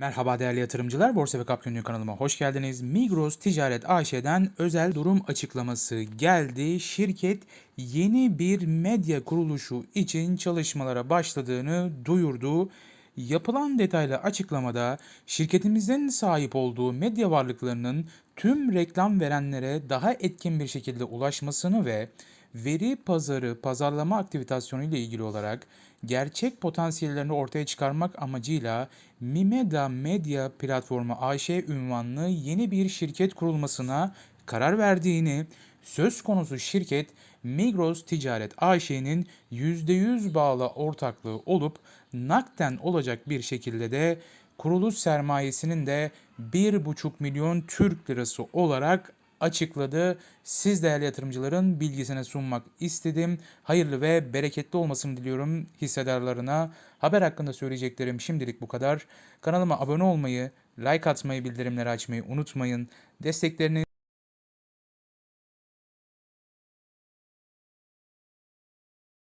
Merhaba değerli yatırımcılar, Borsa ve Kap Günlüğü kanalıma hoş geldiniz. Migros Ticaret AŞ'den özel durum açıklaması geldi. Şirket yeni bir medya kuruluşu için çalışmalara başladığını duyurdu. Yapılan detaylı açıklamada şirketimizin sahip olduğu medya varlıklarının tüm reklam verenlere daha etkin bir şekilde ulaşmasını ve veri pazarı pazarlama aktivitasyonu ile ilgili olarak gerçek potansiyellerini ortaya çıkarmak amacıyla Mimeda Medya Platformu AŞ ünvanlı yeni bir şirket kurulmasına karar verdiğini, söz konusu şirket Migros Ticaret AŞ'nin %100 bağlı ortaklığı olup nakden olacak bir şekilde de kuruluş sermayesinin de 1,5 milyon Türk lirası olarak açıkladı. Siz değerli yatırımcıların bilgisine sunmak istedim. Hayırlı ve bereketli olmasını diliyorum hissedarlarına. Haber hakkında söyleyeceklerim şimdilik bu kadar. Kanalıma abone olmayı, like atmayı, bildirimleri açmayı unutmayın. Destekleriniz